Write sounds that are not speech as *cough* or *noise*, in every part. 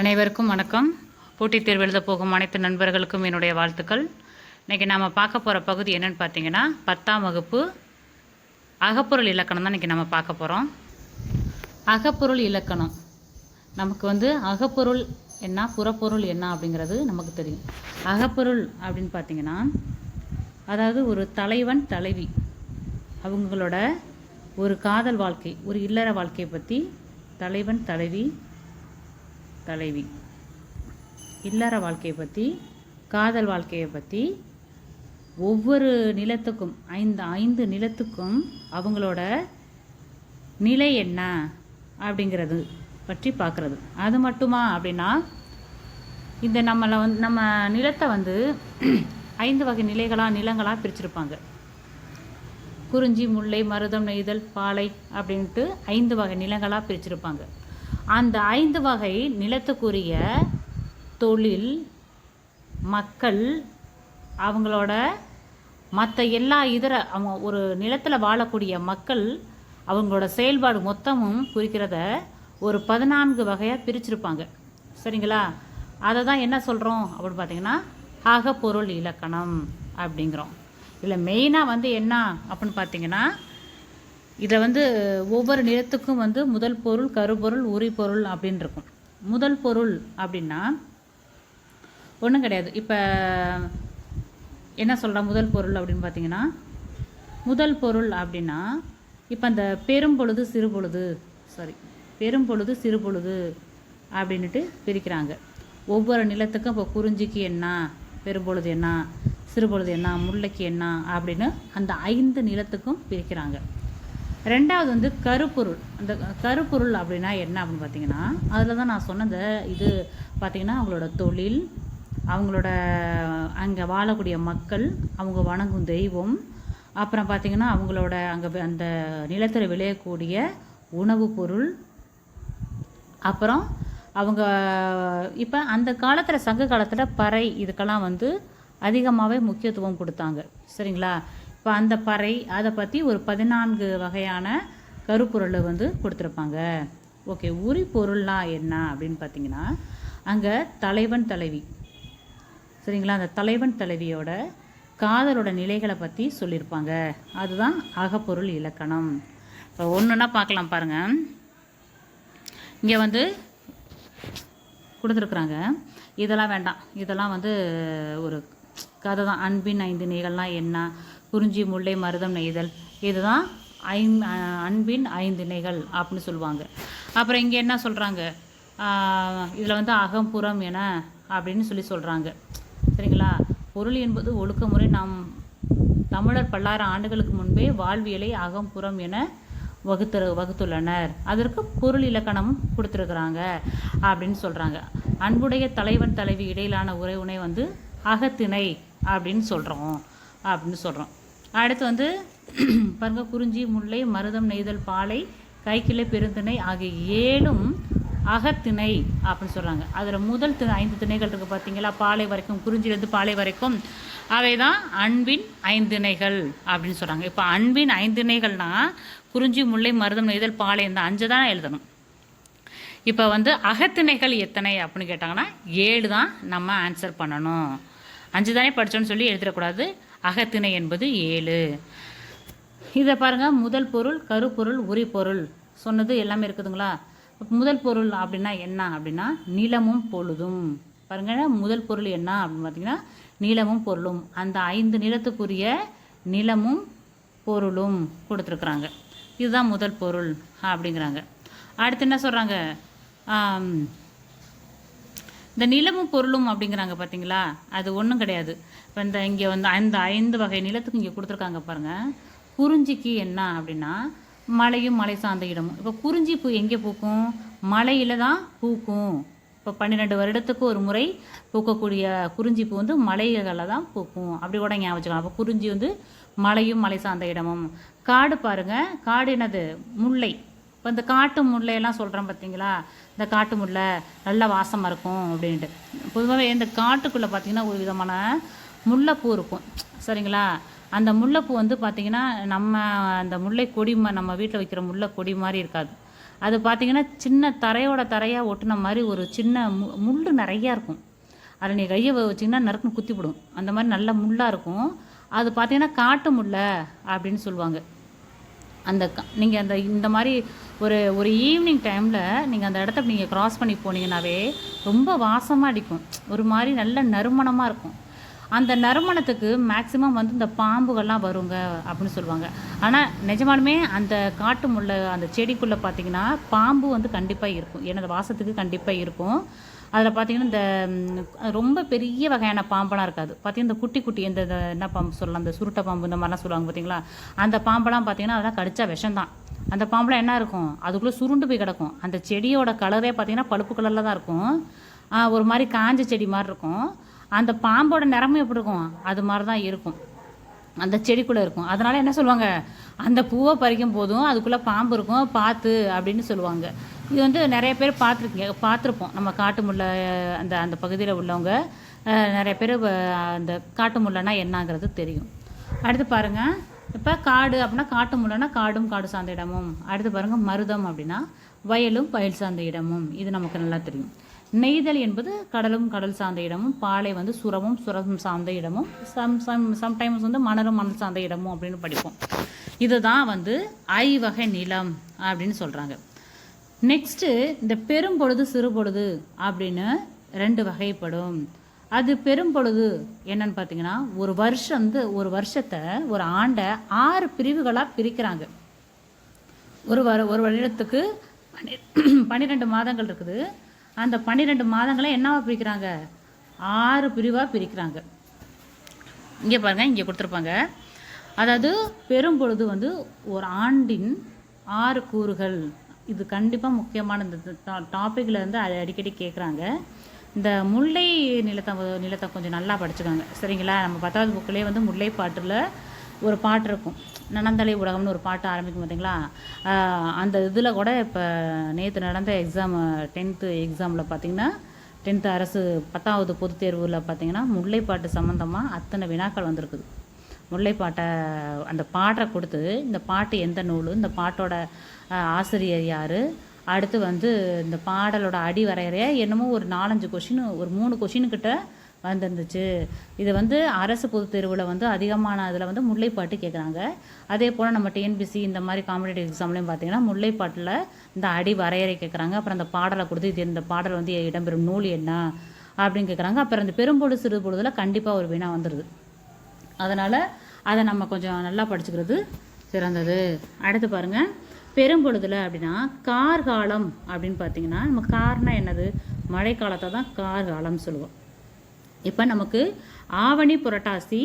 அனைவருக்கும் வணக்கம். போட்டித் தேர்வு எழுத போகும் அனைத்து நண்பர்களுக்கும் என்னுடைய வாழ்த்துக்கள். இன்றைக்கி நாம் பார்க்க போகிற பகுதி என்னன்னு பார்த்தீங்கன்னா பத்தாம் வகுப்பு அகப்பொருள் இலக்கணம் தான் இன்றைக்கி நம்ம பார்க்க போகிறோம் அகப்பொருள் இலக்கணம். நமக்கு வந்து அகப்பொருள் என்ன புறப்பொருள் என்ன அப்படிங்கிறது நமக்கு தெரியும். அகப்பொருள் அப்படின்னு பார்த்தீங்கன்னா அதாவது ஒரு தலைவன் தலைவி. அவங்களோட ஒரு காதல் வாழ்க்கை ஒரு இல்லற வாழ்க்கையை பற்றி தலைவன் தலைவி தலைவி. இல்லற வாழ்க்கையை பற்றி காதல் வாழ்க்கையை பற்றி ஒவ்வொரு நிலத்துக்கும் ஐந்து ஐந்து நிலத்துக்கும் அவங்களோட நிலை என்ன அப்படிங்கிறது பற்றி பார்க்குறது அது மட்டுமா அப்படின்னா இந்த நம்மளை வந்து நம்ம நிலத்தை வந்து *clears throat* ஐந்து வகை நிலைகளாக நிலங்களாக பிரிச்சிருப்பாங்க. குறிஞ்சி முல்லை மருதம் நெய்தல் பாலை அப்படின்ட்டு ஐந்து வகை நிலங்களாக பிரிச்சிருப்பாங்க. அந்த ஐந்து வகை நிலத்துக்குரிய தொழில் மக்கள் அவங்களோட மற்ற எல்லா இதர அவங்க ஒரு நிலத்தில் வாழக்கூடிய மக்கள் அவங்களோட செயல்பாடு மொத்தமும் குறிக்கிறத ஒரு பதினான்கு வகையாக பிரிச்சிருப்பாங்க. சரிங்களா? அதை தான் என்ன சொல்கிறோம் அப்படின்னு பார்த்தீங்கன்னா அகப்பொருள் இலக்கணம் அப்படிங்கிறோம். இதில் மெயினாக வந்து என்ன அப்படின்னு பார்த்தீங்கன்னா இதில் வந்து ஒவ்வொரு நிலத்துக்கும் வந்து முதல் பொருள் கருப்பொருள் உரிப்பொருள் அப்படின்னு இருக்கும். முதல் பொருள் அப்படின்னா ஒன்றும் கிடையாது. இப்போ என்ன சொல்கிற முதல் பொருள் அப்படின்னு பார்த்தீங்கன்னா முதல் பொருள் அப்படின்னா இப்போ அந்த பெரும்பொழுது சிறுபொழுது சாரி பெரும்பொழுது சிறுபொழுது அப்படின்ட்டு பிரிக்கிறாங்க. ஒவ்வொரு நிலத்துக்கும் இப்போ குறிஞ்சிக்கு என்ன பெரும்பொழுது என்ன சிறுபொழுது என்ன முல்லைக்கு என்ன அப்படின்னு அந்த ஐந்து நிலத்துக்கும் பிரிக்கிறாங்க. ரெண்டாவது வந்து கருப்பொருள். அந்த கருப்பொருள் அப்படின்னா என்ன அப்படின்னு பார்த்தீங்கன்னா அதில் தான் நான் சொன்ன இந்த இது பார்த்தீங்கன்னா அவங்களோட தொழில் அவங்களோட அங்கே வாழக்கூடிய மக்கள் அவங்க வணங்கும் தெய்வம் அப்புறம் பார்த்திங்கன்னா அவங்களோட அங்கே அந்த நிலத்தில் விளையக்கூடிய உணவுப் பொருள் அப்புறம் அவங்க இப்போ அந்த காலத்தில் சங்க காலத்தில் பறை இதுக்கெல்லாம் வந்து அதிகமாகவே முக்கியத்துவம் கொடுத்தாங்க. சரிங்களா? இப்போ அந்த பறை அதை பற்றி ஒரு பதினான்கு வகையான கருப்பொருளை வந்து கொடுத்துருப்பாங்க. ஓகே உரி பொருள்லாம் என்ன அப்படின்னு பார்த்தீங்கன்னா அங்கே தலைவன் தலைவி. சரிங்களா? அந்த தலைவன் தலைவியோட காதலோட நிலைகளை பற்றி சொல்லியிருப்பாங்க. அதுதான் அகப்பொருள் இலக்கணம். இப்போ ஒன்றுன்னா பார்க்கலாம் பாருங்கள் இங்கே வந்து கொடுத்துருக்குறாங்க. இதெல்லாம் வேண்டாம். இதெல்லாம் வந்து ஒரு கதை தான். அன்பின் ஐந்து நிகழ்லாம் என்ன? குறிஞ்சி முல்லை மருதம் நெய்தல். இதுதான் ஐ அன்பின் ஐந்து அப்படின்னு சொல்லுவாங்க. அப்புறம் இங்கே என்ன சொல்கிறாங்க இதில் வந்து அகம்புறம் என அப்படின்னு சொல்லி சொல்கிறாங்க சரிங்களா? பொருள் என்பது ஒழுக்கமுறை. நாம் தமிழர் பல்லாயிரம் ஆண்டுகளுக்கு முன்பே வாழ்வியலை அகம்புறம் என வகுத்து வகுத்துள்ளனர். அதற்கு பொருள் இலக்கணமும் கொடுத்துருக்குறாங்க அப்படின்னு சொல்கிறாங்க அன்புடைய தலைவன் தலைவி இடையிலான உறவுனை வந்து அகத்திணை அப்படின்னு சொல்கிறோம் அப்படின்னு சொல்கிறோம் அடுத்து வந்து *clears throat* பாருங்க குறிஞ்சி முல்லை மருதம் நெய்தல் பாலை கைக்கிளை பெருந்திணை ஆகிய ஏழும் அகத்திணை அப்படின்னு சொல்கிறாங்க அதில் முதல் திணை ஐந்து திணைகள் இருக்குது பார்த்தீங்களா பாலை வரைக்கும் குறிஞ்சிலேருந்து பாலை வரைக்கும். அவை தான் அன்பின் ஐந்திணைகள் அப்படின்னு சொல்கிறாங்க இப்போ அன்பின் ஐந்திணைகள்னால் குறிஞ்சி முல்லை மருதம் நெய்தல் பாலை இந்த அஞ்சு தான் எழுதணும். இப்போ வந்து அகத்திணைகள் எத்தனை அப்படின்னு கேட்டாங்கன்னா ஏழு தான் நம்ம ஆன்சர் பண்ணணும். அஞ்சு தானே படித்தோன்னு சொல்லி எழுதிடக்கூடாது. அகத்திணை என்பது ஏழு. இதை பாருங்கள் முதல் பொருள் கருப்பொருள் உரிப்பொருள். சொன்னது எல்லாமே இருக்குதுங்களா? முதல் பொருள் அப்படின்னா என்ன அப்படின்னா நிலமும் பொழுதும். பாருங்கள் முதல் பொருள் என்ன அப்படின்னு பார்த்தீங்கன்னா நிலமும் பொருளும். அந்த ஐந்து நிலத்துக்குரிய நிலமும் பொருளும் கொடுத்துருக்குறாங்க. இதுதான் முதல் பொருள் அப்படிங்கிறாங்க. அடுத்து என்ன சொல்கிறாங்க இந்த நிலமும் பொருளும் அப்படிங்கிறாங்க பார்த்தீங்களா அது ஒன்றும் கிடையாது. இப்போ இந்த இங்கே வந்து அந்த ஐந்து வகை நிலத்துக்கு இங்கே கொடுத்துருக்காங்க பாருங்கள் குறிஞ்சிக்கு என்ன அப்படின்னா மலையும் மலை சார்ந்த இடமும். இப்போ குறிஞ்சி பூ எங்கே பூக்கும்? மலையில் தான் பூக்கும். இப்போ பன்னிரெண்டு வருடத்துக்கு ஒரு முறை பூக்கக்கூடிய குறிஞ்சி பூ வந்து மலைகளில் தான் பூக்கும். அப்படி கூட ஞாபகம் வச்சுக்கலாம். அப்போ குறிஞ்சி வந்து மலையும் மலை சார்ந்த இடமும். காடு பாருங்கள் காடு என்னது? முல்லை. இப்போ இந்த காட்டு முல்லையெல்லாம் சொல்கிறோம் பார்த்தீங்களா இந்த காட்டு முல்லை நல்ல வாசமாக இருக்கும் அப்படின்ட்டு. பொதுவாகவே இந்த காட்டுக்குள்ளே பார்த்தீங்கன்னா ஒரு விதமான முல்லைப்பூ இருக்கும். சரிங்களா? அந்த முல்லைப்பூ வந்து பார்த்திங்கன்னா நம்ம அந்த முல்லை கொடி ம நம்ம வீட்டில் வைக்கிற முல்லை கொடி மாதிரி இருக்காது. அது பார்த்தீங்கன்னா சின்ன தரையோட தரையாக ஒட்டின மாதிரி ஒரு சின்ன மு முள் நிறையா இருக்கும். அதில் நீ கையை வச்சிங்கன்னா நறுக்குன்னு குத்திவிடும் அந்த மாதிரி நல்ல முள்ளாக இருக்கும். அது பார்த்தீங்கன்னா காட்டு முல்லை அப்படின்னு சொல்லுவாங்க. அந்த நீங்கள் அந்த இந்த மாதிரி ஒரு ஒரு ஈவினிங் டைமில் நீங்கள் அந்த இடத்த நீங்கள் க்ராஸ் பண்ணி போனீங்கன்னாவே ரொம்ப வாசமாக அடிக்கும். ஒரு மாதிரி நல்ல நறுமணமாக இருக்கும். அந்த நறுமணத்துக்கு மேக்ஸிமம் வந்து இந்த பாம்புகள்லாம் வருங்க அப்படின்னு சொல்லுவாங்க. ஆனால் நிஜமாலுமே அந்த காட்டு முள்ள அந்த செடிக்குள்ளே பார்த்தீங்கன்னா பாம்பு வந்து கண்டிப்பாக இருக்கும். ஏன்னா அந்த வாசத்துக்கு கண்டிப்பாக இருக்கும். அதில் பார்த்தீங்கன்னா இந்த ரொம்ப பெரிய வகையான பாம்பெல்லாம் இருக்காது. பார்த்தீங்கன்னா இந்த குட்டி குட்டி இந்த என்ன பாம்பு சொல்லலாம் இந்த சுருட்டை பாம்பு இந்த மாதிரிலாம் சொல்லுவாங்க பார்த்தீங்களா அந்த பாம்பெல்லாம் பார்த்தீங்கன்னா அதெல்லாம் கடிச்சா விஷம்தான். அந்த பாம்பெலாம் என்ன இருக்கும்? அதுக்குள்ளே சுருண்டு போய் கிடக்கும். அந்த செடியோட கலரே பார்த்தீங்கன்னா பழுப்பு கலரில் தான் இருக்கும். ஒரு மாதிரி காஞ்ச செடி மாதிரி இருக்கும். அந்த பாம்போட நிறமும் எப்படி இருக்கும்? அது மாதிரி தான் இருக்கும். அந்த செடிக்குள்ளே இருக்கும். அதனால் என்ன சொல்லுவாங்க? அந்த பூவை பறிக்கும் போதும் அதுக்குள்ளே பாம்பு இருக்கும். பார்த்து அப்படின்னு சொல்லுவாங்க. இது வந்து நிறைய பேர் பார்த்துருக்கீங்க பார்த்துருப்போம். நம்ம காட்டு முல்லை அந்த அந்த பகுதியில் உள்ளவங்க நிறைய பேர் அந்த காட்டு முல்லைனா என்னங்கிறது தெரியும். அடுத்து பாருங்கள் இப்போ காடு அப்படின்னா காட்டு முல்லைனா காடும் காடு சார்ந்த இடமும். அடுத்து பாருங்கள் மருதம் அப்படின்னா வயலும் வயல் சார்ந்த இடமும். இது நமக்கு நல்லா தெரியும். நெய்தல் என்பது கடலும் கடல் சார்ந்த இடமும் பாலை வந்து சுரமும் சுரம் சார்ந்த இடமும் சம் சம் சம்டைம்ஸ் வந்து மணலும் மணல் சார்ந்த இடமும் அப்படின்னு படிப்போம். இதுதான் வந்து ஐவகை நிலம் அப்படின்னு சொல்கிறாங்க நெக்ஸ்ட்டு இந்த பெரும்பொழுது சிறுபொழுது அப்படின்னு ரெண்டு வகைப்படும். அது பெரும்பொழுது என்னன்னு பார்த்தீங்கன்னா ஒரு வருஷம் வந்து ஒரு வருஷத்தை ஒரு ஆண்டை ஆறு பிரிவுகளாக பிரிக்கிறாங்க. ஒரு வர ஒரு வருடத்துக்கு பன்னிரெண்டு மாதங்கள் இருக்குது. அந்த பன்னிரெண்டு மாதங்களை என்னவா பிரிக்கிறாங்க? ஆறு பிரிவாக பிரிக்கிறாங்க. இங்கே பாருங்க இங்கே கொடுத்துருப்பாங்க. அதாவது பெரும்பொழுது வந்து ஒரு ஆண்டின் ஆறு கூறுகள். இது கண்டிப்பாக முக்கியமான இந்த டாப்பிக்கில் வந்து அது அடிக்கடி கேட்குறாங்க இந்த முல்லை நிலத்தை நிலத்தை கொஞ்சம் நல்லா படிச்சுக்கோங்க. சரிங்களா? நம்ம பத்தாவது புக்கிலே வந்து முல்லை பாட்டில் ஒரு பாட்டு இருக்கும். நனந்தலை உலகம்னு ஒரு பாட்டு ஆரம்பிக்கும் பார்த்தீங்களா அந்த இதில் கூட இப்போ நேற்று நடந்த எக்ஸாம் டென்த்து எக்ஸாமில் பார்த்தீங்கன்னா டென்த்து அரசு பத்தாவது பொதுத் தேர்வில் பார்த்தீங்கன்னா முல்லைப்பாட்டு சம்மந்தமாக அத்தனை வினாக்கள் வந்திருக்குது. முல்லைப்பாட்டை அந்த பாட்டை கொடுத்து இந்த பாட்டு எந்த நூல் இந்த பாட்டோட ஆசிரியர் யார்? அடுத்து வந்து இந்த பாடலோட அடி வரையறைய என்னமோ ஒரு நாலஞ்சு கொஷின் ஒரு மூணு கொஷின் கிட்ட வந்திருந்துச்சு. இது வந்து அரசு பொது தேர்வில் வந்து அதிகமான இதில் வந்து முல்லைப்பாட்டு கேட்குறாங்க அதே போல் நம்ம டிஎன்பிசி இந்த மாதிரி காம்படேட்டிவ் எக்ஸாம்லையும் பார்த்தீங்கன்னா முல்லைப்பாட்டில் இந்த அடி வரையறை கேட்குறாங்க அப்புறம் அந்த பாடலை கொடுத்து இது இந்த பாடல் வந்து இடம்பெறும் நூல் என்ன அப்படின்னு கேட்குறாங்க அப்புறம் இந்த பெரும்பொழுது சிறுபொழுதுல கண்டிப்பாக ஒரு வினா வந்துடுது அதனால் அதை நம்ம கொஞ்சம் நல்லா படிச்சுக்கிறது சிறந்தது. அடுத்து பாருங்கள் பெரும்பொழுதில் அப்படின்னா கார்காலம் அப்படின்னு பார்த்தீங்கன்னா நம்ம கார்னா என்னது? மழைக்காலத்தை தான் கார்காலம்னு சொல்லுவோம். இப்போ நமக்கு ஆவணி புரட்டாசி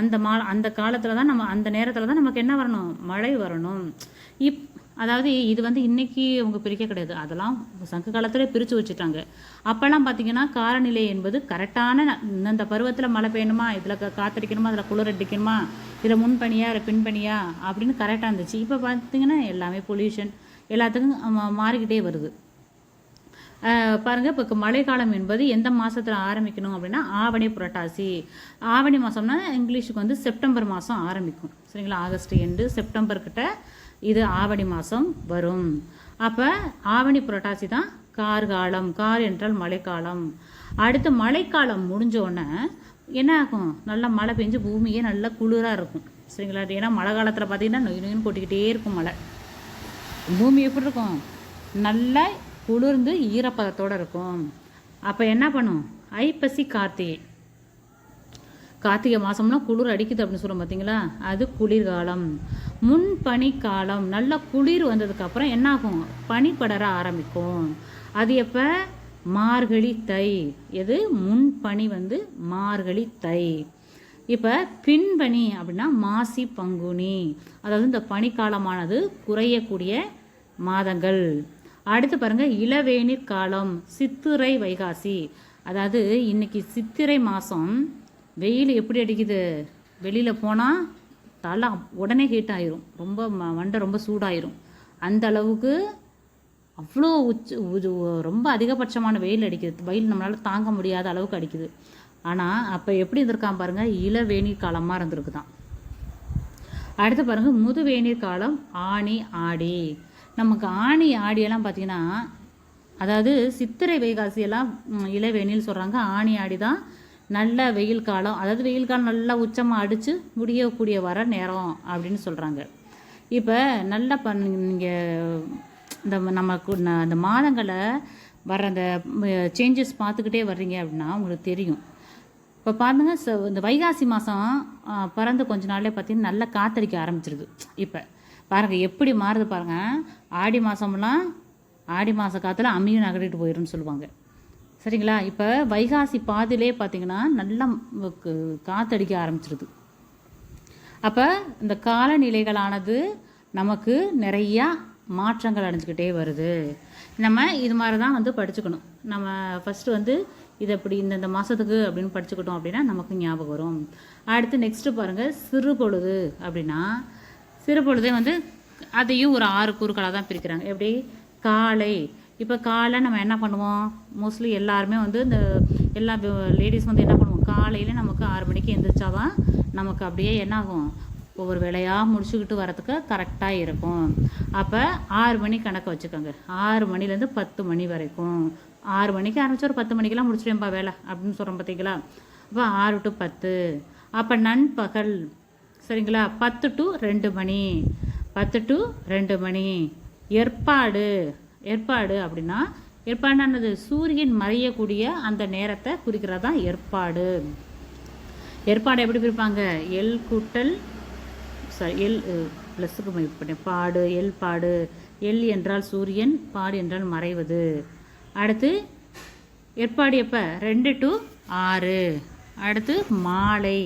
அந்த மா அந்த காலத்தில் தான் நம்ம அந்த நேரத்தில் தான் நமக்கு என்ன வரணும்? மழை வரணும். இப் அதாவது இது வந்து இன்னைக்கு அவங்க பிரிக்க கிடையாது. அதெல்லாம் சங்க காலத்திலே பிரித்து வச்சுட்டாங்க. அப்போல்லாம் பார்த்தீங்கன்னா காலநிலை என்பது கரெக்டான இந்த பருவத்தில் மழை பெய்யணுமா இதில் காத்தடிக்கணுமா அதில் குளிர் அடிக்கணுமா இதில் முன்பனியா இல்லை பின்பனியா அப்படின்னு கரெக்டாக இருந்துச்சு. இப்போ பார்த்தீங்கன்னா எல்லாமே பொல்யூஷன் எல்லாத்துக்கும் மாறிக்கிட்டே வருது. பாருங்கள் பாருங்க இப்போ மழைக்காலம் என்பது எந்த மாதத்தில் ஆரம்பிக்கணும் அப்படின்னா ஆவணி புரட்டாசி. ஆவணி மாதம்னா இங்கிலீஷுக்கு வந்து செப்டம்பர் மாதம் ஆரம்பிக்கும். சரிங்களா? ஆகஸ்ட் எண்டு செப்டம்பர் கிட்ட இது ஆவணி மாதம் வரும். அப்போ ஆவணி புரட்டாசி தான் கார்காலம் கார் என்றால் மழைக்காலம். அடுத்து மழைக்காலம் முடிஞ்ச உடனே என்ன ஆகும்? நல்லா மழை பெஞ்சு பூமியே நல்லா குளிராக இருக்கும். சரிங்களா? ஏன்னா மழை காலத்தில் பார்த்தீங்கன்னா நொய் நொய்னு கொட்டிக்கிட்டே இருக்கும் மழை. பூமி எப்படி இருக்கும்? நல்லா குளிர்ந்து ஈரப்பதத்தோடு இருக்கும். அப்போ என்ன பண்ணும்? ஐப்பசி கார்த்திகை. கார்த்திகை மாதம்லாம் குளிர் அடிக்குது அப்படின்னு சொல்லுவோம் பார்த்தீங்களா அது குளிர்காலம். முன் பனி காலம் குளிர் வந்ததுக்கப்புறம் என்ன ஆகும் பனி படர ஆரம்பிக்கும். அது எப்போ? மார்கழி தை. எது? முன் பனி வந்து மார்கழி தை. இப்போ பின்பனி அப்படின்னா மாசி பங்குனி. அதாவது இந்த பனிக்காலமானது குறையக்கூடிய மாதங்கள். அடுத்து பாருங்கள் இளவேநீர் காலம் சித்திரை வைகாசி. அதாவது இன்னைக்கு சித்திரை மாதம் வெயில் எப்படி அடிக்குது? வெளியில் போனால் தலை உடனே ஹீட் ஆயிரும். ரொம்ப ம- மண்டை ரொம்ப சூடாயிரும். அந்த அளவுக்கு அவ்வளோ உச்ச ரொம்ப அதிகபட்சமான வெயில் அடிக்குது. வெயில் நம்மளால் தாங்க முடியாத அளவுக்கு அடிக்குது. ஆனால் அப்போ எப்படி இருந்திருக்கான் பாருங்க? இளவேநீர் காலமாக இருந்திருக்கு தான் அடுத்து பாருங்கள் முதுவேநீர் காலம் ஆனி ஆடி. நமக்கு ஆணி ஆடியெல்லாம் பார்த்தீங்கன்னா அதாவது சித்திரை வைகாசியெல்லாம் இளவேணின்னு சொல்கிறாங்க ஆணி ஆடி தான் நல்ல வெயில் காலம் அதாவது வெயில் காலம் நல்லா உச்சமாக அடித்து முடியக்கூடிய வர நேரம் அப்படின்னு சொல்கிறாங்க இப்போ நல்லா பண்ண நீங்கள் இந்த நமக்கு ந- அந்த மாதங்களை வர அந்த சேஞ்சஸ் பார்த்துக்கிட்டே வர்றீங்க அப்படின்னா உங்களுக்கு தெரியும். இப்போ பாருங்க ச- இந்த வைகாசி மாதம் பிறந்து கொஞ்ச நாளே பார்த்தீங்கன்னா நல்லா காத்தடிக்க ஆரம்பிச்சிருது. இப்போ பாருங்கள் எப்படி மாறுது பாருங்கள் ஆடி மாதம்லாம் ஆடி மாத காற்றுல அம்மியும் நகட்டிட்டு போயிடும்னு சொல்லுவாங்க. சரிங்களா? இப்போ வைகாசி பாதிலே பார்த்தீங்கன்னா நல்லா காற்றடிக்க காத்தடிக்க ஆரம்பிச்சிருது. அப்போ இந்த காலநிலைகளானது நமக்கு நிறையா மாற்றங்கள் அடைஞ்சிக்கிட்டே வருது. நம்ம இது மாதிரி தான் வந்து படிச்சுக்கணும். நம்ம ஃபஸ்ட்டு வந்து இது அப்படி இந்தந்த மாதத்துக்கு அப்படின்னு படிச்சுக்கிட்டோம் அப்படின்னா நமக்கு ஞாபகம் வரும். அடுத்து நெக்ஸ்ட்டு பாருங்கள் சிறு பொழுது அப்படின்னா சிறு பொழுதே வந்து அதையும் ஒரு ஆறு கூறுகளாக தான் பிரிக்கிறாங்க. எப்படி? காலை இப்போ காலை நம்ம என்ன பண்ணுவோம்? மோஸ்ட்லி எல்லாருமே வந்து இந்த எல்லா லேடிஸ் வந்து என்ன பண்ணுவோம்? காலையில் நமக்கு ஆறு மணிக்கு எந்திரிச்சாதான் நமக்கு அப்படியே என்ன ஆகும் ஒவ்வொரு வேலையாக முடிச்சுக்கிட்டு வரதுக்கு கரெக்டாக இருக்கும். அப்போ ஆறு மணி கணக்கு வச்சுக்கோங்க. ஆறு மணிலேருந்து பத்து மணி வரைக்கும். ஆறு மணிக்கு ஆரம்பிச்சு ஒரு பத்து மணிக்கெல்லாம் முடிச்சிடும்பா வேலை அப்படின்னு சொல்கிறோம் பார்த்தீங்களா அப்போ ஆறு டு பத்து. அப்போ நண்பகல் சரிங்களா? பத்து டு ரெண்டு மணி. பத்து டு ரெண்டு மணி. ஏற்பாடு. ஏற்பாடு அப்படின்னா ஏற்பாடானது என்னது சூரியன் மறையக்கூடிய அந்த நேரத்தை குறிக்கிறதா ஏற்பாடு. ஏற்பாடு எப்படி பிரிப்பாங்க எல் கூட்டல் சாரி எல் ப்ளஸ்ஸுக்கு பண்ணேன் பாடு எல் பாடு. எல் என்றால் சூரியன் பாடு என்றால் மறைவது. அடுத்து ஏற்பாடு எப்போ? ரெண்டு டு ஆறு. அடுத்து மாலை.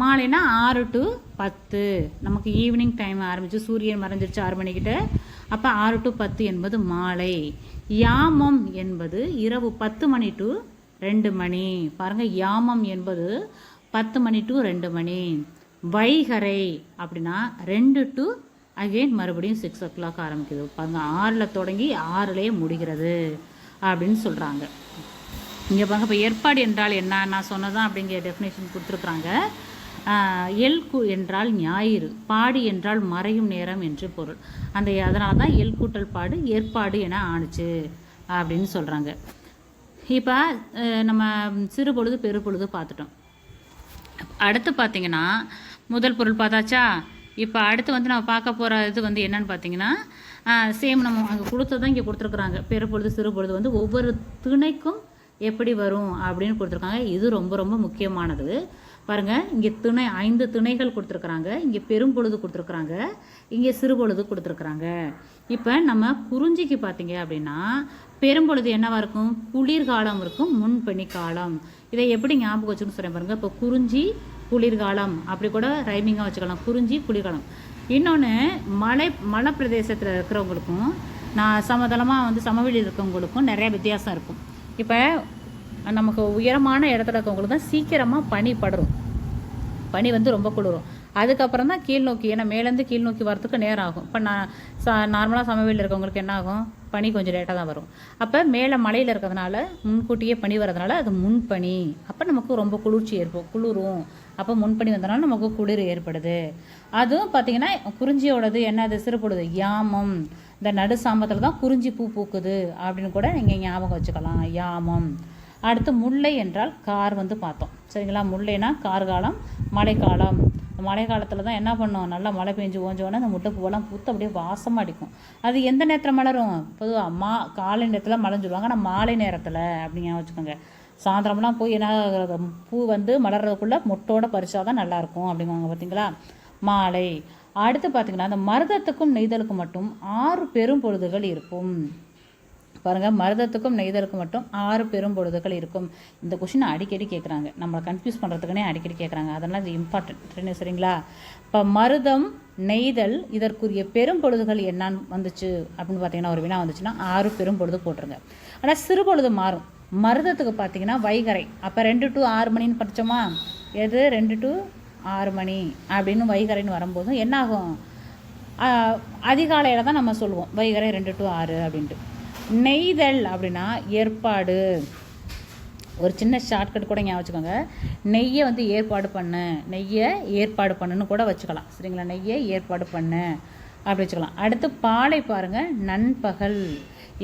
மாலைனா ஆறு டு பத்து. நமக்கு ஈவினிங் டைம் ஆரம்பிச்சு சூரியன் மறைஞ்சிருச்சு ஆறு மணிக்கிட்ட. அப்போ ஆறு டு பத்து என்பது மாலை. யாமம் என்பது இரவு பத்து மணி டு ரெண்டு மணி. பாருங்க யாமம் என்பது பத்து மணி டு ரெண்டு மணி. வைகரை அப்படின்னா ரெண்டு டு அகைன் மறுபடியும் சிக்ஸ் ஓ கிளாக் ஆரம்பிக்குது. பாருங்க ஆறில் தொடங்கி ஆறுலேயே முடிகிறது அப்படின்னு சொல்கிறாங்க இங்கே பாருங்க இப்போ ஏற்பாடு என்றால் என்ன? நான் சொன்னதான் அப்படிங்கிற டெஃபினேஷன் கொடுத்துருக்குறாங்க. எல்கு கு என்றால் ஞாயிறு பாடு என்றால் மறையும் நேரம் என்று பொருள். அந்த அதனால தான் எல் கூட்டல் பாடு ஏற்பாடு என ஆணுச்சு அப்படின்னு சொல்கிறாங்க இப்போ நம்ம சிறு பொழுது பெரு பொழுது பார்த்துட்டோம். அடுத்து பார்த்திங்கன்னா முதல் பொருள் பார்த்தாச்சா? இப்போ அடுத்து வந்து நம்ம பார்க்க போகிற இது வந்து என்னன்னு பார்த்தீங்கன்னா சேம் நம்ம அங்கே கொடுத்ததான் இங்கே கொடுத்துருக்குறாங்க. பெருப்பொழுது சிறு பொழுது வந்து ஒவ்வொரு திணைக்கும் எப்படி வரும் அப்படின்னு கொடுத்துருக்காங்க. இது ரொம்ப ரொம்ப முக்கியமானது. பாருங்க இங்கே துணை ஐந்து துணைகள் கொடுத்துருக்குறாங்க. இங்கே பெரும்பொழுது கொடுத்துருக்குறாங்க. இங்கே சிறுபொழுது கொடுத்துருக்குறாங்க. இப்போ நம்ம குறிஞ்சிக்கு பார்த்தீங்க அப்படின்னா பெரும்பொழுது என்னவாக இருக்கும்? குளிர்காலம் இருக்கும் முன்பணி காலம் இதை எப்படி ஞாபகம் வச்சுன்னு சொல்றேன் பாருங்கள் இப்போ குறிஞ்சி குளிர்காலம். அப்படி கூட ரைமிங்காக வச்சுக்கலாம். குறிஞ்சி குளிர்காலம். இன்னொன்று மலை மலை பிரதேசத்தில் இருக்கிறவங்களுக்கும் நான் சமதளமாக வந்து சமவெளியில் இருக்கிறவங்களுக்கும் நிறைய வித்தியாசம் இருக்கும். இப்போ நமக்கு உயரமான இடத்துல இருக்கவங்களுக்கு தான் சீக்கிரமாக பனி படுறோம் பனி வந்து ரொம்ப குளிரும். அதுக்கப்புறம் தான் கீழ் நோக்கி ஏன்னா மேலேருந்து கீழ் நோக்கி வரத்துக்கு நேரம் ஆகும். இப்போ நான் ச நார்மலாக சமவெளியில் இருக்கவங்களுக்கு என்ன ஆகும்? பனி கொஞ்சம் லேட்டாக தான் வரும். அப்போ மேலே மலையில் இருக்கிறதுனால முன்கூட்டியே பனி வரதுனால அது முன்பனி அப்போ நமக்கு ரொம்ப குளிர்ச்சி ஏற்படும் குளிரும். அப்போ முன்பனி வந்தனால நமக்கு குளிர் ஏற்படுது. அதுவும் பார்த்தீங்கன்னா குறிஞ்சியோடது என்னது? சிறுபடுது யாமம். இந்த நடு சாமத்தில் தான் குறிஞ்சி பூ பூக்குது. அப்படின்னு கூட நீங்கள் ஞாபகம் வச்சுக்கலாம். யாமம். அடுத்து முல்லை என்றால் கார் வந்து பார்த்தோம். சரிங்களா? முல்லைனா கார்காலம் மழைக்காலம். மழை காலத்தில் தான் என்ன பண்ணும்? நல்லா மழை பெஞ்சு ஓஞ்சோடனே அந்த முட்டை பூவெல்லாம் பூத்து அப்படியே வாசமாக அடிக்கும். அது எந்த நேரத்தில் மலரும்? பொதுவாக மா காலை நேரத்தில் மலர்ந்துருவாங்க ஆனால் மாலை நேரத்தில் அப்படிங்க வச்சுக்கோங்க. சாயந்தரம்லாம் போய் என்ன பூ வந்து மலர்றதுக்குள்ளே மொட்டோட பறிச்சா தான் நல்லாயிருக்கும் அப்படிங்குவாங்க பார்த்தீங்களா மாலை. அடுத்து பார்த்தீங்கன்னா அந்த மருதத்துக்கும் நெய்தலுக்கும் மட்டும் ஆறு பெரும் பொழுதுகள் இருக்கும். பாருங்க மருதத்துக்கும் நெய்தலுக்கும் மட்டும் ஆறு பெரும் பொழுதுகள் இருக்கும். இந்த கொஷின் அடிக்கடி கேட்குறாங்க நம்மளை கன்ஃபியூஸ் பண்ணுறதுக்குனே அடிக்கடி கேட்குறாங்க அதெல்லாம் இது இம்பார்ட்டன்ட் சரிங்களா? இப்போ மருதம் நெய்தல் இதற்குரிய பெரும் பொழுதுகள் என்னன்னு வந்துச்சு அப்படின்னு பார்த்தீங்கன்னா ஒரு வினா வந்துச்சுன்னா ஆறு பெரும் பொழுது போட்டுருங்க. ஆனால் சிறு பொழுது மாறும். மருதத்துக்கு பார்த்தீங்கன்னா வைகரை. அப்போ ரெண்டு டு ஆறு மணின்னு படித்தோமா எது? ரெண்டு டு ஆறு மணி அப்படின்னு வைகரைன்னு வரும்போதும் என்னாகும் அதிகாலையில் தான் நம்ம சொல்லுவோம். வைகரை ரெண்டு டு ஆறு அப்படின்ட்டு. நெய்தல் அப்படின்னா ஏற்பாடு. ஒரு சின்ன ஷார்ட்கட் கூட ஞாபகம் வச்சுக்கோங்க. நெய்யை வந்து ஏற்பாடு பண்ணு. நெய்யை ஏற்பாடு பண்ணுன்னு கூட வச்சுக்கலாம். சரிங்களா? நெய்யை ஏற்பாடு பண்ணு. அப்படி வச்சுக்கலாம். அடுத்து பாலை பாருங்கள் நண்பகல்.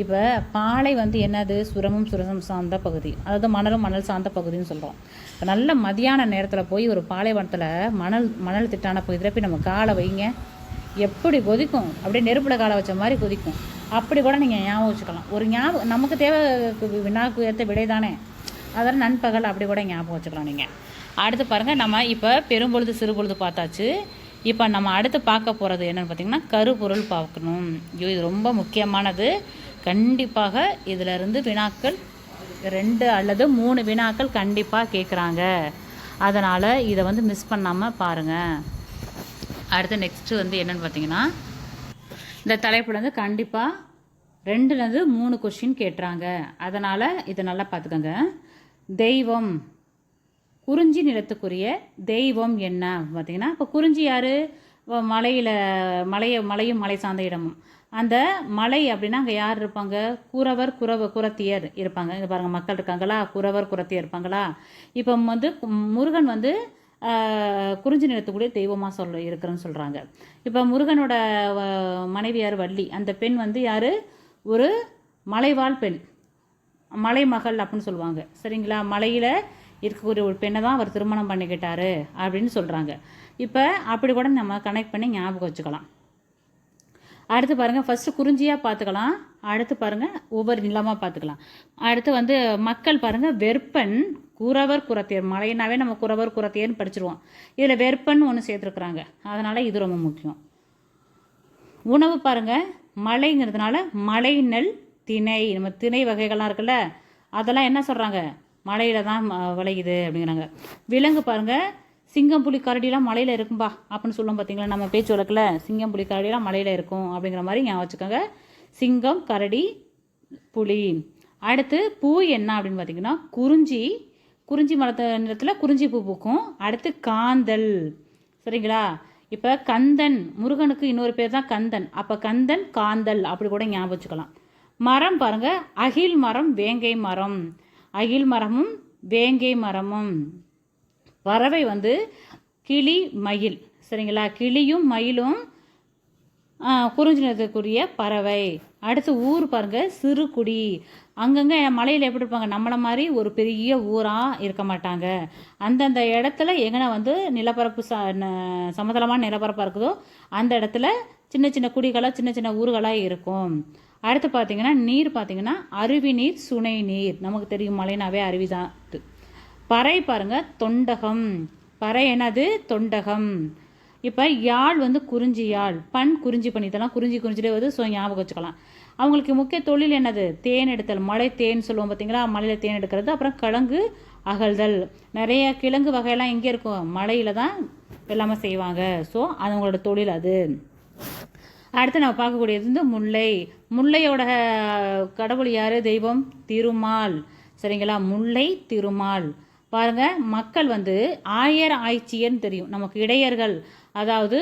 இப்போ பாலை வந்து என்னது? சுரமும் சுரசம் சார்ந்த பகுதி. அதாவது மணலும் மணல் சார்ந்த பகுதின்னு சொல்கிறோம் இப்போ நல்ல மதியான நேரத்தில் போய் ஒரு பாலைவனத்தில் மணல் மணல் திட்டான பகுதியில் போய் நம்ம காலை வைங்க. எப்படி கொதிக்கும்? அப்படியே நெருப்பில் காலை வச்ச மாதிரி கொதிக்கும். அப்படி கூட நீங்கள் ஞாபகம் வச்சுக்கலாம். ஒரு ஞாபகம் நமக்கு தேவை வினாக்கு ஏற்ற விடை தானே? அதெல்லாம் நண்பகல் அப்படி கூட ஞாபகம் வச்சுக்கலாம் நீங்கள் அடுத்து பாருங்கள் நம்ம இப்போ பெரும்பொழுது சிறுபொழுது பார்த்தாச்சு. இப்போ நம்ம அடுத்து பார்க்க போகிறது என்னென்னு பார்த்தீங்கன்னா கருப்பொருள் பார்க்கணும். ஐயோ இது ரொம்ப முக்கியமானது. கண்டிப்பாக இதிலிருந்து வினாக்கள் ரெண்டு அல்லது மூணு வினாக்கள் கண்டிப்பாக கேட்குறாங்க அதனால் இதை வந்து மிஸ் பண்ணாமல் பாருங்கள் அடுத்து நெக்ஸ்ட்டு வந்து என்னென்னு பார்த்தீங்கன்னா இந்த தலைப்பில் வந்து கண்டிப்பாக ரெண்டுலேருந்து மூணு கொஷின் கேட்டுறாங்க அதனால் இதை நல்லா பார்த்துக்கோங்க. தெய்வம். குறிஞ்சி நிலத்துக்குரிய தெய்வம் என்ன? பார்த்தீங்கன்னா இப்போ குறிஞ்சி யார்? மலையில் மலையை மலையும் மலை சார்ந்த இடமும். அந்த மலை அப்படின்னா அங்கே யார் இருப்பாங்க? குறவர் குறவ குரத்தியர் இருப்பாங்க. இங்கே பாருங்கள் மக்கள் இருக்காங்களா? குறவர் குரத்தியர் இருப்பாங்களா? இப்போ வந்து முருகன் வந்து குறிஞ்சி நிறத்துக்குடைய தெய்வமாக சொல்ல இருக்கிறேன்னு சொல்கிறாங்க இப்போ முருகனோட வ- மனைவியார் வள்ளி அந்த பெண் வந்து யார்? ஒரு மலைவாழ் பெண். மலைமகள் அப்படின்னு சொல்லுவாங்க. சரிங்களா? மலையில் இருக்கக்கூடிய ஒரு பெண்ணை தான் அவர் திருமணம் பண்ணிக்கிட்டாரு அப்படின்னு சொல்கிறாங்க இப்போ அப்படி கூட நம்ம கனெக்ட் பண்ணி ஞாபகம் வச்சுக்கலாம். அடுத்து பாருங்கள் ஃபஸ்ட்டு குறிஞ்சியாக பார்த்துக்கலாம். அடுத்து பாருங்கள் ஒவ்வொரு நிலமாக பார்த்துக்கலாம். அடுத்து வந்து மக்கள் பாருங்கள் வெற்பன் குறவர் குரத்தியர் மலைனாவே நம்ம குறவர் குரத்தியர்னு படிச்சிருவோம். இதில் வெறுப்பன்னு ஒன்று சேர்த்துருக்குறாங்க. அதனால் இது ரொம்ப முக்கியம். உணவு பாருங்க. மலைங்கிறதுனால மலை நெல் திணை நம்ம திணை வகைகள்லாம் இருக்குல்ல அதெல்லாம் என்ன சொல்கிறாங்க மலையில் தான் விளையுது அப்படிங்கிறாங்க. விலங்கு பாருங்கள் சிங்கம் புலி கரடிலாம் மலையில் இருக்கும்பா அப்படின்னு சொல்லுவோம் பார்த்தீங்களா நம்ம பேச்சு வழக்கில் சிங்கம் புலி கரடிலாம் மலையில் இருக்கும் அப்படிங்கிற மாதிரி ஞாபகம் வச்சுக்கோங்க. சிங்கம் கரடி புலி. அடுத்து பூ என்ன அப்படின்னு பார்த்தீங்கன்னா குறிஞ்சி குறிஞ்சி மரத்த நிலத்தில் குறிஞ்சி பூ பூக்கும். அடுத்து காந்தல். சரிங்களா? இப்போ கந்தன் முருகனுக்கு இன்னொரு பேர் தான் கந்தன். அப்போ கந்தன் காந்தல் அப்படி கூட ஞாபகம் வச்சுக்கலாம். மரம் பாருங்கள் அகில் மரம் வேங்கை மரம். அகில் மரமும் வேங்கை மரமும். பறவை வந்து கிளி மயில். சரிங்களா? கிளியும் மயிலும் குறிஞ்சி நிலத்துக்குரிய பறவை. அடுத்து ஊர் பாருங்க சிறுகுடி அங்கங்கே மலையில் எப்படி இருப்பாங்க? நம்மளை மாதிரி ஒரு பெரிய ஊராக இருக்க மாட்டாங்க. அந்தந்த இடத்துல எங்கன வந்து நிலப்பரப்பு ச சமதளமான நிலப்பரப்பாக இருக்குதோ அந்த இடத்துல சின்ன சின்ன குடிகளாக சின்ன சின்ன ஊர்களாக இருக்கும். அடுத்து பார்த்தீங்கன்னா நீர் பார்த்தீங்கன்னா அருவி நீர் சுனை நீர். நமக்கு தெரியும் மலைனாவே அருவி தான் இது. பறை பாருங்க தொண்டகம். பறை என்னது? தொண்டகம். இப்போ யாழ் வந்து குறிஞ்சி யாழ். பண் குறிஞ்சி பண்ணி இதெல்லாம் குறிஞ்சி குறிஞ்சிலே வந்து ஸோ ஞாபகம் வச்சுக்கலாம். அவங்களுக்கு முக்கிய தொழில் என்னது? தேன் எடுத்தல். மலை தேன் சொல்லுவோம் பார்த்தீங்களா மலையில் தேன் எடுக்கிறது. அப்புறம் கிழங்கு அகழ்தல். நிறைய கிழங்கு வகையெல்லாம் எங்கே இருக்கும். மலையில் தான் எல்லாமே செய்வாங்க. ஸோ அது அவங்களோட தொழில் அது. அடுத்து நம்ம பார்க்கக்கூடியது வந்து முல்லை. முல்லையோட கடவுள் யார்? தெய்வம். திருமால். சரிங்களா? முல்லை திருமால். பாருங்க மக்கள் வந்து ஆயர் ஆய்ச்சியர்னு தெரியும். நமக்கு இடையர்கள். அதாவது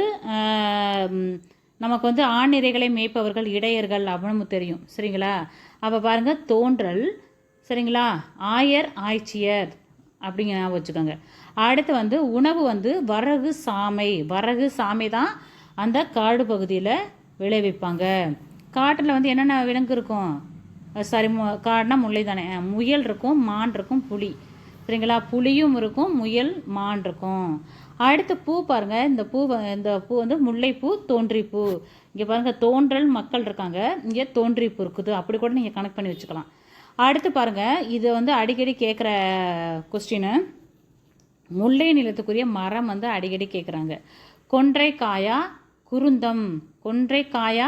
நமக்கு வந்து ஆணிரைகளை மேய்ப்பவர்கள் இடையர்கள் அப்படின்னு தெரியும். சரிங்களா? அப்போ பாருங்க தோன்றல் சரிங்களா? ஆயர் ஆய்ச்சியர் அப்படிங்க ஞாபகம் வச்சுக்கோங்க. அடுத்து வந்து உணவு வந்து வரகு சாமை. வரகு சாமை தான் அந்த காடு பகுதியில் விளைவிப்பாங்க. காட்டில் வந்து என்னென்ன விலங்கு இருக்கும்? சாரி காடுனா முல்லை தானே. முயல் இருக்கும் மான் இருக்கும் புலி. சரிங்களா? புலியும் இருக்கும் முயல் மான் இருக்கும். அடுத்து பூ பாருங்க. இந்த பூ வ- இந்த பூ வந்து முல்லைப்பூ தோன்றிப்பூ. இங்கே பாருங்க தோன்றல் மக்கள் இருக்காங்க. இங்கே தோன்றிப்பூ இருக்குது. அப்படி கூட நீங்கள் கனெக்ட் பண்ணி வச்சுக்கலாம். அடுத்து பாருங்க இது வந்து அடிக்கடி கேட்குற கொஸ்டின் முல்லை நிலத்துக்குரிய மரம் வந்து அடிக்கடி கேட்குறாங்க கொன்றை காயா குருந்தம். கொன்றை காயா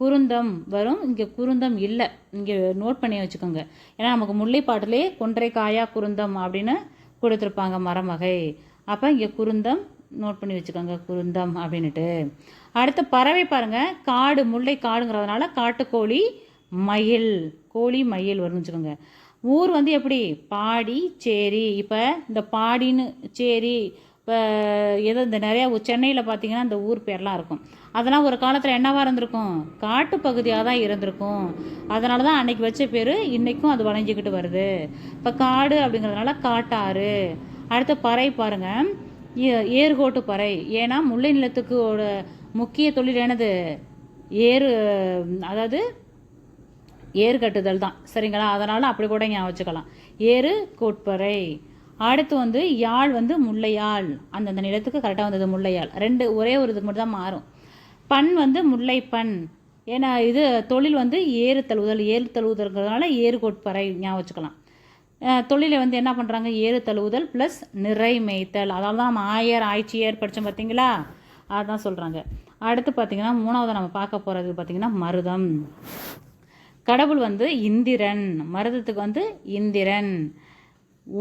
குருந்தம். வரும். இங்கே குருந்தம் இல்லை. இங்கே நோட் பண்ணி வச்சுக்கோங்க. ஏன்னா நமக்கு முல்லைப்பாட்டிலே கொன்றை காயா குருந்தம் அப்படின்னு கொடுத்துருப்பாங்க மரம் வகை. அப்போ இங்கே குருந்தம் நோட் பண்ணி வச்சுக்கோங்க குருந்தம் அப்படின்ட்டு அடுத்து பறவை பாருங்கள் காடு முல்லை காடுங்கிறதுனால காட்டுக்கோழி மயில் கோழி மயில் வரும்னு வச்சுக்கோங்க. ஊர் வந்து எப்படி? பாடி சேரி. இப்போ இந்த பாடின்னு சேரி இப்போ ஏதோ இந்த நிறையா சென்னையில் பார்த்தீங்கன்னா இந்த ஊர் பேர்லாம் இருக்கும். அதெல்லாம் ஒரு காலத்தில் என்னவாக இருந்திருக்கும்? காட்டு பகுதியாக தான் இருந்திருக்கும். அதனால தான் அன்னைக்கு வச்ச பேர் இன்றைக்கும் அது வளைஞ்சிக்கிட்டு வருது. இப்போ காடு அப்படிங்கிறதுனால காட்டாறு. அடுத்து பறை பாருங்க. ஏ- ஏர்கோட்டு பறை. ஏன்னா முல்லை நிலத்துக்கு முக்கிய தொழில் என்னது? ஏறு அதாவது ஏறு கட்டுதல் தான். சரிங்களா? அதனால் அப்படி கூட ஞாபகம் வச்சுக்கலாம். ஏறு கோட்பறை. அடுத்து வந்து யாழ் வந்து முல்லையாள். அந்தந்த நிலத்துக்கு கரெக்டாக வந்தது முல்லையாள். ரெண்டு ஒரே ஒரு இதுக்கு மட்டும் தான் மாறும். பண் வந்து முல்லைப்பண். ஏன்னா இது தொழில் வந்து ஏறு தழுவுதல் ஏறு தழுவுதல்ங்கிறதுனால ஏறு கோட்பறை ஞாபகம் வச்சுக்கலாம். தொழிலை வந்து என்ன பண்ணுறாங்க ஏறு தழுவுதல் ப்ளஸ் நிறை மேய்த்தல். அதால தான் நம்ம ஆயர் ஆய்ச்சியர் படித்தோம் பார்த்தீங்களா அதான் சொல்கிறாங்க அடுத்து பார்த்தீங்கன்னா மூணாவது நம்ம பார்க்க போகிறது பார்த்தீங்கன்னா மருதம். கடவுள் வந்து இந்திரன். மருதத்துக்கு வந்து இந்திரன்.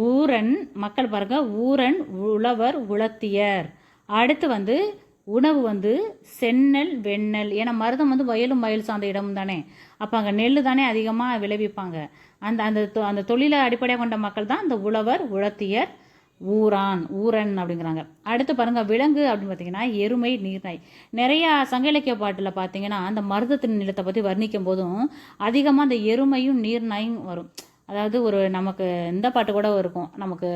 ஊரன் மக்கள் பாருங்க ஊரன் உழவர் உளத்தியர் அடுத்து வந்து உணவு வந்து செந்நெல் வெண்ணெல். ஏன்னா மருதம் வந்து வயலும் வயல் சார்ந்த இடம் தானே அப்போ அங்கே நெல் தானே அதிகமாக விளைவிப்பாங்க. அந்த அந்த தொ- அந்த தொழிலை அடிப்படையாக கொண்ட மக்கள் தான் அந்த உழவர் உழத்தியர் ஊரான் ஊரன் அப்படிங்கிறாங்க. அடுத்து பாருங்க விலங்கு அப்படின்னு பார்த்தீங்கன்னா எருமை நீர்நாய். நிறையா சங்க இலக்கிய பாட்டில் பார்த்தீங்கன்னா அந்த மருதத்தின் நிலத்தை பற்றி வர்ணிக்கும் போதும் அதிகமாக அந்த எருமையும் நீர்நாயும் வரும். அதாவது ஒரு நமக்கு இந்த பாட்டு கூட இருக்கும். நமக்கு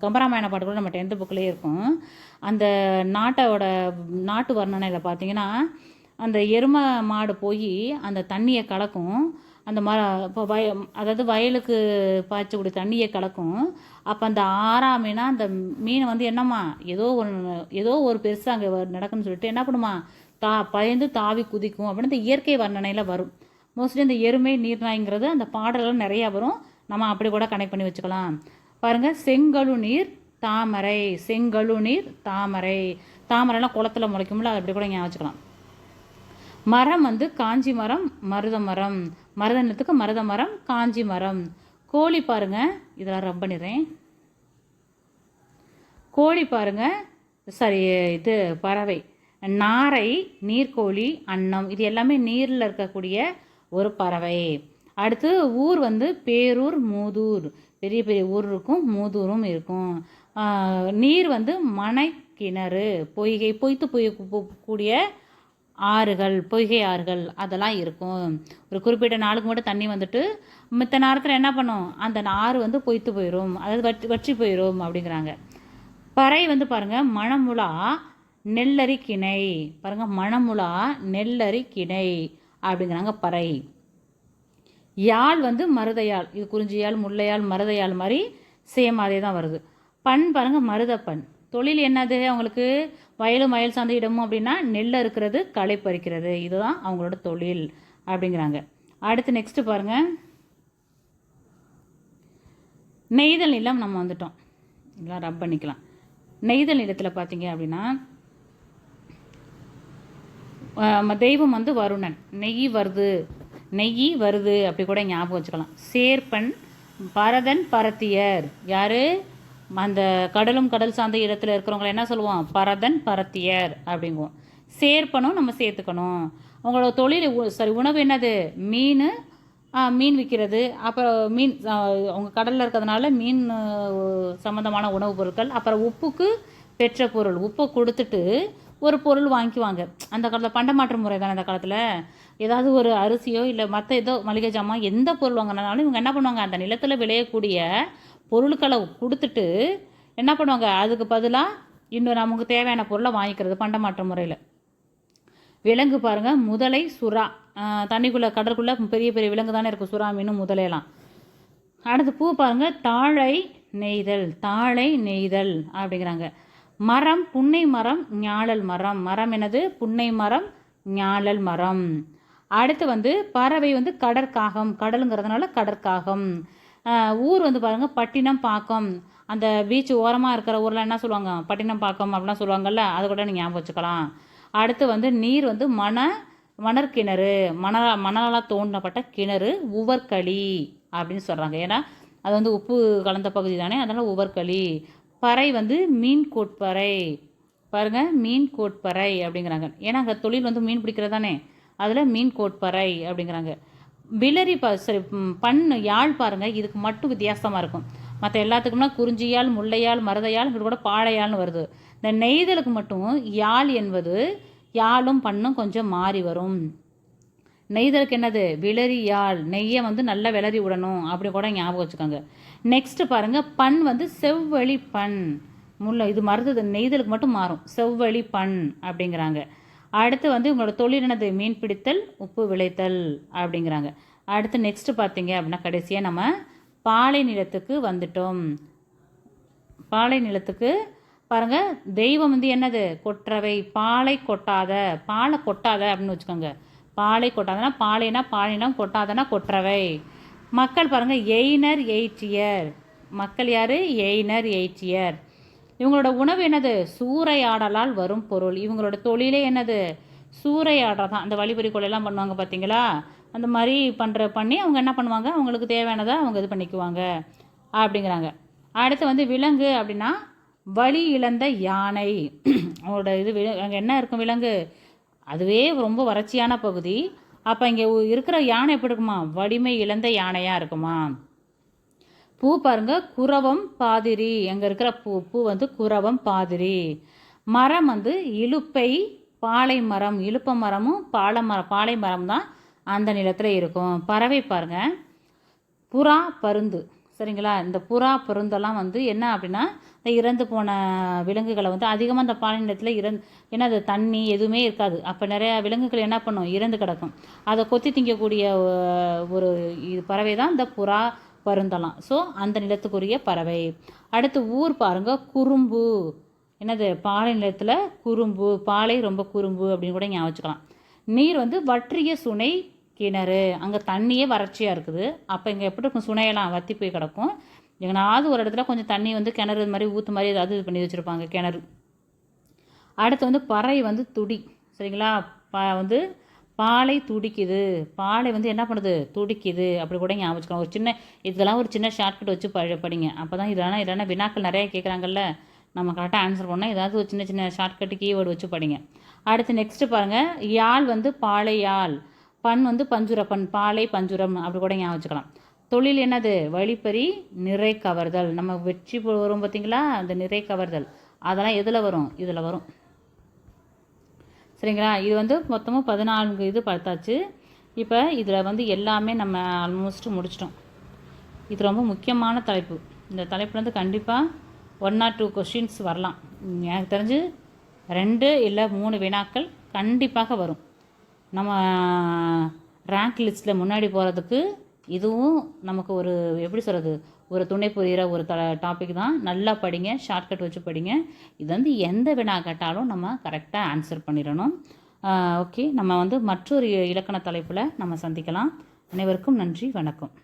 கம்பராமாயண பாட்டு கூட நம்ம டென்த்து புக்லேயே இருக்கும். அந்த நாட்டோட நாட்டு வர்ணனையில் பார்த்தீங்கன்னா அந்த எருமை மாடு போய் அந்த தண்ணியை கலக்கும். அந்த ம இப்போ வய அதாவது வயலுக்கு பாய்ச்சக்கூடிய தண்ணியை கலக்கும். அப்போ அந்த ஆறாமைனா அந்த மீன் வந்து என்னம்மா ஏதோ ஒன்று ஏதோ ஒரு பெருசாக அங்கே நடக்குன்னு சொல்லிட்டு என்ன பண்ணுமா? தா பயந்து தாவி குதிக்கும் அப்படின்னு இந்த இயற்கை வர்ணனையில் வரும். மோஸ்ட்லி இந்த எருமை நீர்நாய்ங்கிறது அந்த பாடலாம் நிறையா வரும். நம்ம அப்படி கூட கனெக்ட் பண்ணி வச்சுக்கலாம். பாருங்கள் செங்கழு நீர் தாமரை. செங்கழு நீர் தாமரை. தாமரைலாம் குளத்துல முளைக்கும்ல அப்படி கூட ஞாபகம் வச்சுக்கலாம். மரம் வந்து காஞ்சி மரம் மருத மரம். மருத நிலத்துக்கு மருத மரம் காஞ்சி மரம். கோழி பாருங்க இதெல்லாம் ரப் பண்ணிடுறேன். கோழி பாருங்க சாரி இது பறவை. நாரை நீர்க்கோழி அன்னம் இது எல்லாமே நீரில் இருக்கக்கூடிய ஒரு பறவை. அடுத்து ஊர் வந்து பேரூர் மூதூர். பெரிய பெரிய ஊர் இருக்கும் மூதூரும் இருக்கும். நீர் வந்து மனை கிணறு பொய்கை பொய்த்து பொய் கூடிய ஆறுகள் பொய்கை ஆறுகள் அதெல்லாம் இருக்கும். ஒரு குறிப்பிட்ட நாளுக்கு மட்டும் தண்ணி வந்துட்டு மித்த நேரத்தில் என்ன பண்ணும்? அந்த ஆறு வந்து பொய்த்து போயிடும் அதாவது வற்றி வற்றி போயிடும் அப்படிங்கிறாங்க. பறை வந்து பாருங்கள் மணமுலா நெல்லரி கிணை. பாருங்கள் மணமுலா நெல்லரி கிணை அப்படிங்கிறாங்க பறை. யாழ் வந்து மருதையாள் இது குறிஞ்சியால் முல்லையால் மருதையாள் மாதிரி சேம் அதே தான் வருது. பண் பாருங்கள் மருதப்பண். தொழில் என்னது? அவங்களுக்கு வயலும் வயல் சார்ந்த இடமும் அப்படின்னா நெல் இருக்கிறது களை பறிக்கிறது. இதுதான் அவங்களோட தொழில் அப்படிங்கிறாங்க. அடுத்து நெக்ஸ்ட் பாருங்க. நெய்தல் நிலம் நம்ம வந்துட்டோம். இதெல்லாம் ரப் பண்ணிக்கலாம். நெய்தல் நிலத்தில் பார்த்தீங்க அப்படின்னா தெய்வம் வந்து வருணன். நெய் வருது. நெய் வருது. அப்படி கூட ஞாபகம் வச்சுக்கலாம். சேர்ப்பன் பரதன் பரத்தியர். யாரு? அந்த கடலும் கடல் சார்ந்த இடத்துல இருக்கிறவங்கள என்ன சொல்லுவோம்? பரதன் பரத்தியர் அப்படிங்குவோம். சேர்ப்பனும் நம்ம சேர்த்துக்கணும். அவங்களோட தொழில் உ- உணவு என்னது? மீன் மீன் விற்கிறது அப்புறம் மீன் அவங்க கடலில் இருக்கிறதுனால மீன் சம்மந்தமான உணவுப் பொருட்கள். அப்புறம் உப்புக்கு பெற்ற பொருள். உப்பை கொடுத்துட்டு ஒரு பொருள் வாங்கிக்குவாங்க. அந்த காலத்தில் பண்டமாற்று முறை தானே அந்த காலத்தில்? ஏதாவது ஒரு அரிசியோ இல்லை மற்ற ஏதோ மளிகை ஜாமான் எந்த பொருள் வாங்கினாலும் இவங்க என்ன பண்ணுவாங்க? அந்த நிலத்தில் விளையக்கூடிய பொருட்களை கொடுத்துட்டு என்ன பண்ணுவாங்க? அதுக்கு பதிலாக இன்னும் நமக்கு தேவையான பொருளை வாங்கிக்கிறது பண்டமாற்ற முறையில். விலங்கு பாருங்கள் முதலை சுறா. தண்ணிக்குள்ளே கடற்குள்ளே பெரிய பெரிய விலங்கு தானே இருக்கும் சுறா மீன் முதலையெல்லாம். அடுத்து பூ பாருங்க தாழை நெய்தல் தாழை நெய்தல் அப்படிங்கிறாங்க. மரம் புன்னை மரம் ஞாழல் மரம். மரம் என்னது? புன்னை மரம் ஞாழல் மரம். அடுத்து வந்து பறவை வந்து கடற்காகம் கடலுங்கிறதுனால கடற்காகம். ஊர் வந்து பாருங்கள் பட்டினம் பாக்கம். அந்த பீச் ஓரமாக இருக்கிற ஊரில் என்ன சொல்லுவாங்க? பட்டினம் பாக்கம் அப்படிலாம் சொல்லுவாங்கள்ல அது கூட நீங்கள் ஞாபகம் வச்சுக்கலாம். அடுத்து வந்து நீர் வந்து மண மணற்கிணறு மணலா மணலால் தோண்டப்பட்ட கிணறு உவர்களி அப்படின்னு சொல்கிறாங்க ஏன்னா அது வந்து உப்பு கலந்த பகுதி தானே அதனால் உவர்களி. பறை வந்து மீன் கோட்பறை. பாருங்க மீன் கோட்பறை அப்படிங்கிறாங்க. ஏன்னா அங்கே தொழில் வந்து மீன் பிடிக்கிறது தானே. அதில் மீன் கோட்பறை அப்படிங்கிறாங்க. விலரி ப சரி பண் யாழ் பாருங்கள் இதுக்கு மட்டும் வித்தியாசமாக இருக்கும். மற்ற எல்லாத்துக்கும்னா குறிஞ்சியால் முல்லையால் மருதையால் இப்படி கூட பாழையால்னு வருது. இந்த நெய்தலுக்கு மட்டும் யாழ் என்பது யாழும் பண்ணும் கொஞ்சம் மாறி வரும். நெய்தலுக்கு என்னது? விளரி யாழ். நெய்யை வந்து நல்லா விளரி விடணும். அப்படி கூட ஞாபகம் வச்சுக்கோங்க. நெக்ஸ்ட்டு பாருங்கள் பண் வந்து செவ்வழி பண். முல்லை இது மருது நெய்தலுக்கு மட்டும் மாறும். செவ்வழி பண் அப்படிங்கிறாங்க. அடுத்து வந்து உங்களோட தொழில் மீன் பிடித்தல் உப்பு விளைத்தல் அப்படிங்கிறாங்க. அடுத்து நெக்ஸ்ட் பார்த்தீங்க அப்படின்னா கடைசியாக நம்ம பாலை நிலத்துக்கு வந்துட்டோம். பாலை நிலத்துக்கு பாருங்கள் தெய்வம் வந்து என்னது? கொற்றவை. பாலை கொட்டாத பாலை கொட்டாத அப்படின்னு வச்சுக்கோங்க. பாலை கொட்டாதனா பாலைனா பாலினம் கொட்டாதனா கொற்றவை. மக்கள் பாருங்கள் எய்னர் எயிட்டியர் மக்கள் யார்? எய்னர் எயிட்டியர் இவங்களோட உணவு என்னது? சூறையாடலால் வரும் பொருள். இவங்களோட தொழிலே என்னது? சூறையாடுறது தான். அந்த வழிபறி கொலையெல்லாம் பண்ணுவாங்க பார்த்தீங்களா அந்த மாதிரி பண்ணுற பண்ணி அவங்க என்ன பண்ணுவாங்க? அவங்களுக்கு தேவையானதை அவங்க இது பண்ணிக்குவாங்க அப்படிங்கிறாங்க. அடுத்து வந்து விலங்கு அப்படின்னா வழி இழந்த யானை. அவங்களோட இது வி- அங்கே என்ன இருக்கும் விலங்கு? அதுவே ரொம்ப வறட்சியான பகுதி. அப்போ இங்கே இருக்கிற யானை எப்படி இருக்குமா? வலிமை இழந்த யானையாக இருக்குமா? பூ பாருங்கள் குரவம் பாதிரி. அங்கே இருக்கிற பூ பூ வந்து குரவம் பாதிரி. மரம் வந்து இலுப்பை பாலை மரம் இழுப்ப மரமும் பாலை மரம் பாலை மரம் தான் அந்த நிலத்தில் இருக்கும். பறவை பாருங்கள் புறா பருந்து. சரிங்களா? இந்த புறா பருந்தெல்லாம் வந்து என்ன அப்படின்னா இந்த இறந்து போன விலங்குகளை வந்து அதிகமாக இந்த பாலை நிலத்தில் இறந்து ஏன்னா அது தண்ணி எதுவுமே இருக்காது. அப்போ நிறையா விலங்குகள் என்ன பண்ணும்? இறந்து கிடக்கும். அதை கொத்தி திங்கக்கூடிய ஒரு இது பறவை தான் இந்த புறா பருந்தலாம் ஸோ அந்த நிலத்துக்குரிய பறவை. அடுத்து ஊர் பாருங்க குறும்பு. என்னது? பாலை நிலத்தில் குறும்பு பாலை ரொம்ப குறும்பு அப்படின்னு கூட ஞாபகம் வச்சுக்கலாம். நீர் வந்து வற்றிய சுனை கிணறு. அங்கே தண்ணியே வறட்சியாக இருக்குது. அப்போ இங்கே எப்படி இருக்கும்? சுனையெல்லாம் வற்றி போய் கிடக்கும். எங்கனாவது ஒரு இடத்துல கொஞ்சம் தண்ணி வந்து கிணறு இது மாதிரி ஊற்று மாதிரி ஏதாவது இது பண்ணி வச்சுருப்பாங்க கிணறு. அடுத்து வந்து பறை வந்து துடி. சரிங்களா? ப வந்து பாலை துடிக்குது. பாலை வந்து என்ன பண்ணுது? துடிக்குது. அப்படி கூட ஞாபகம் ஒரு சின்ன இதெல்லாம் ஒரு சின்ன ஷார்ட்கட் வச்சு ப படிங்க. அப்போ தான் இதெல்லாம் இதெல்லாம் வினாக்கள் நிறைய கேட்குறாங்கல்ல நம்ம கரெக்டாக ஆன்சர் பண்ணால் ஏதாவது ஒரு சின்ன சின்ன ஷார்ட்கட் கீவேர்டு வச்சு படிங்க. அடுத்து நெக்ஸ்ட்டு பாருங்கள் யாழ் வந்து பாலை யாழ் பண் வந்து பஞ்சுரப்பன். பாலை பஞ்சுரம். அப்படி கூட ஞாபகம் வச்சுக்கலாம். தொழில் என்னது? வழிப்பறி நிறை கவர்தல். நம்ம வெற்றி போ- வரும் பார்த்தீங்களா அந்த நிறை கவர்தல். அதெல்லாம் எதில் வரும்? இதில் வரும். சரிங்களா? இது வந்து மொத்தமும் பதினான்கு இது பார்த்தாச்சு இப்போ இதில் வந்து எல்லாமே நம்ம ஆல்மோஸ்ட் முடிச்சிட்டோம். இது ரொம்ப முக்கியமான தலைப்பு. இந்த தலைப்புலேருந்து கண்டிப்பாக ஒன் ஆர் டூ கொஷின்ஸ் வரலாம். எனக்கு தெரிஞ்சு ரெண்டு இல்லை மூணு வினாக்கள் கண்டிப்பாக வரும். நம்ம ரேங்க் லிஸ்ட்டில் முன்னாடி போகிறதுக்கு இதுவும் நமக்கு ஒரு எப்படி சொல்கிறது ஒரு துணை புரிகிற ஒரு த டாபிக் தான். நல்லா படிங்க ஷார்ட்கட் வச்சு படிங்க. இது வந்து எந்த வினா கேட்டாலும் நம்ம கரெக்டாக ஆன்சர் பண்ணிடணும். ஓகே நம்ம வந்து மற்றொரு இலக்கண தலைப்பில் நம்ம சந்திக்கலாம். அனைவருக்கும் நன்றி வணக்கம்.